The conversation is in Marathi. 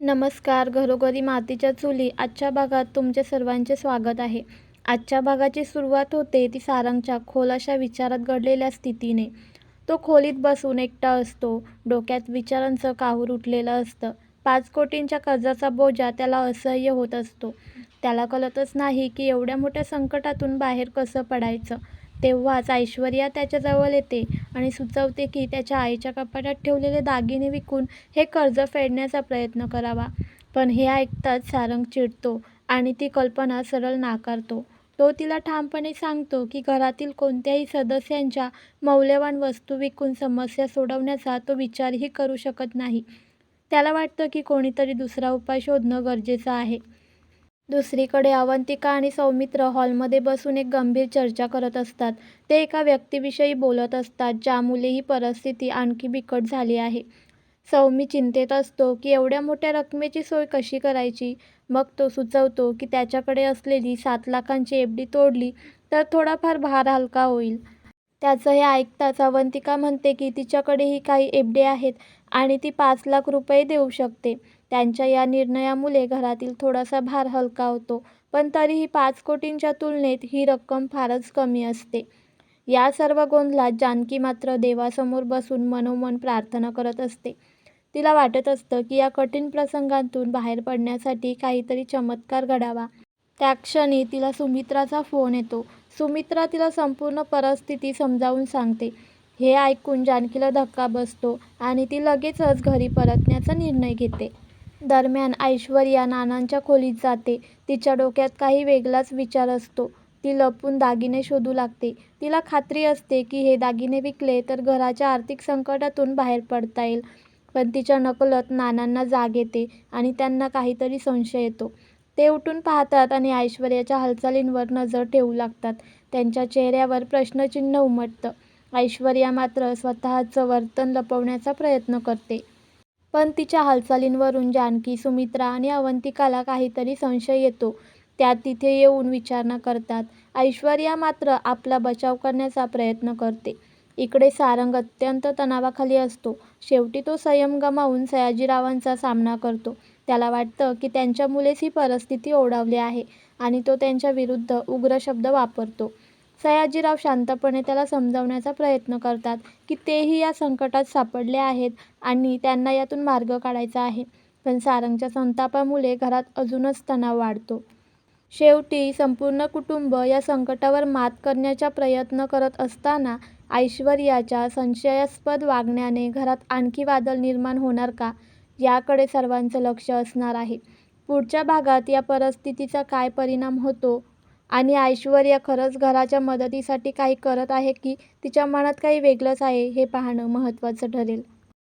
नमस्कार घरोघरी मातीच्या चुली. आजच्या भागात तुमचे सर्वांचे स्वागत आहे. आजच्या भागाची सुरुवात होते ती सारंगच्या खोल अशा विचारात घडलेल्या स्थितीने. तो खोलीत बसून एकटा असतो. डोक्यात विचारांचं काहूर उठलेलं असतं. पाच कोटींच्या कर्जाचा बोजा त्याला असह्य होत असतो. त्याला कळतच नाही की एवढ्या मोठ्या संकटातून बाहेर कसं पडायचं. तेव्हाच ऐश्वर्या त्याच्याजवळ येते. आणि सुचवते की त्याच्या आईच्या कपाटात ठेवलेले दागिने विकून हे कर्ज फेडण्याचा प्रयत्न करावा. पण हे ऐकताच सारंग चिडतो आणि ती कल्पना सरळ नाकारतो. तो तिला ठामपणे सांगतो की घरातील कोणत्याही सदस्यांच्या मौल्यवान वस्तू विकून समस्या सोडवण्याचा तो विचारही करू शकत नाही. त्याला वाटतं की कोणीतरी दुसरा उपाय शोधणं गरजेचं आहे. दुसरीकडे अवंतिका आणि सौमित्र हॉलमध्ये बसून एक गंभीर चर्चा करत असतात. ते एका व्यक्तीविषयी बोलत असतात ज्यामुळे ही परिस्थिती आणखी बिकट झाली आहे. सौमी चिंतेत असतो की एवढ्या मोठ्या रकमेची सोय कशी करायची? मग तो सुचवतो की त्याच्याकडे असलेली सात लाखांची एफ डी तोडली तर थोडाफार भार हलका होईल. त्याचं हे ऐकताच अवंतिका म्हणते की तिच्याकडेही काही एफ डी आहेत. आणि ती पाच लाख रुपये देऊ शकते. त्यांच्या या निर्णयामुळे घरातील थोडासा भार हलका होतो पण तरीही पाच कोटींच्या तुलनेत ही रक्कम फारच कमी असते. या सर्व गोंधळात जानकी मात्र देवासमोर बसून मनोमन प्रार्थना करत असते. तिला वाटत असतं की या कठीण प्रसंगांतून बाहेर पडण्यासाठी काहीतरी चमत्कार घडावा. त्या क्षणी तिला सुमित्राचा फोन येतो. सुमित्रा तिला संपूर्ण परिस्थिती समजावून सांगते. हे ऐकून जानकीला धक्का बसतो आणि ती लगेचच घरी परतण्याचा निर्णय घेते. दरम्यान ऐश्वर्या नानांच्या खोलीत जाते. तिच्या डोक्यात काही वेगळाच विचार असतो. ती लपून दागिने शोधू लागते. तिला खात्री असते की हे दागिने विकले तर घराच्या आर्थिक संकटातून बाहेर पडता येईल. पण तिच्या नकलत नानांना जाग येते आणि त्यांना काहीतरी संशय येतो. ते उठून पाहतात आणि ऐश्वर्याच्या हालचालींवर नजर ठेवू लागतात. त्यांच्या चेहऱ्यावर प्रश्नचिन्ह उमटतं. ऐश्वर्या मात्र स्वतःचं वर्तन लपवण्याचा प्रयत्न करते. पण तिच्या हालचालींवरून जानकी सुमित्रा आणि अवंतिकाला काहीतरी संशय येतो. त्या तिथे येऊन विचारणा करतात. ऐश्वर्या मात्र आपला बचाव करण्याचा प्रयत्न करते. इकडे सारंग अत्यंत तणावाखाली असतो. शेवटी तो संयम गमावून सयाजीरावांचा सामना करतो. त्याला वाटतं की त्यांच्यामुळेच ही परिस्थिती ओढावली आहे आणि तो त्यांच्या विरुद्ध उग्र शब्द वापरतो. सयाजीराव शांतपणे त्याला समजावण्याचा प्रयत्न करतात की तेही या संकटात सापडले आहेत आणि त्यांना यातून मार्ग काढायचा आहे. पण सारंगच्या संतापामुळे घरात अजूनच तणाव वाढतो. शेवटी संपूर्ण कुटुंब या संकटावर मात करण्याचा प्रयत्न करत असताना ऐश्वर्याच्या संशयास्पद वागण्याने घरात आणखी वादळ निर्माण होणार का? याकडे सर्वांचं लक्ष असणार आहे. पुढच्या भागात या परिस्थितीचा काय परिणाम होतो? आणि ऐश्वर्या खरंच घराच्या मदतीसाठी काही करत आहे की तिच्या मनात काही वेगळंच आहे हे पाहणं महत्त्वाचं ठरेल.